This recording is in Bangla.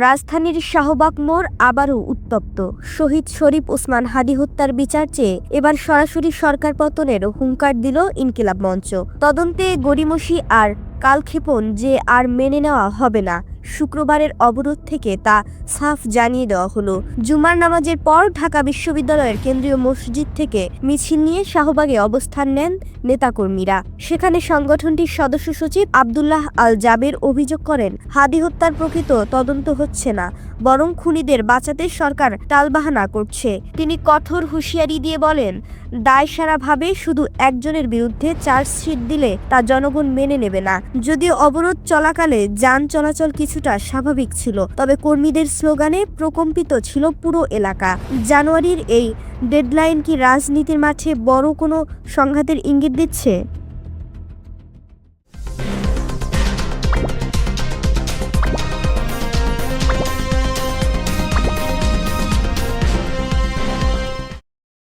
রাজধানীর শাহবাগ মোড় আবারও উত্তপ্ত। শহীদ শরীফ ওসমান হাদি হত্যার বিচার চেয়ে এবার সরাসরি সরকার পতনের হুঙ্কার দিল ইনকিলাব মঞ্চ। তদন্তে গড়িমসি আর কালক্ষেপণ যে আর মেনে নেওয়া হবে না শুক্রবারের অবরোধ থেকে তা সাফ জানিয়ে দেওয়া হলো। জুমার নামাজের পর ঢাকা বিশ্ববিদ্যালয়ের কেন্দ্রীয় মসজিদ থেকে মিছিল নিয়ে শাহবাগে অবস্থান নেন নেতাকর্মীরা। সেখানে সংগঠনটির সদস্য সচিব আবদুল্লাহ আল জাবের অভিযোগ করেন, হাদি হত্যার প্রকৃত তদন্ত হচ্ছে না, বরং খুনিদের বাঁচাতে সরকার টালবাহানা করছে। তিনি কঠোর হুঁশিয়ারি দিয়ে বলেন, দায়সারাভাবে শুধু একজনের বিরুদ্ধে চার্জশিট দিলে তা জনগণ মেনে নেবে না। যদিও অবরোধ চলাকালে যান চলাচল কিছুটা স্বাভাবিক ছিল, তবে কর্মীদের স্লোগানে প্রকম্পিত ছিল পুরো এলাকা। জানুয়ারির এই ডেডলাইন কি রাজনীতির মাঠে বড় কোনো সংঘাতের ইঙ্গিত দিচ্ছে?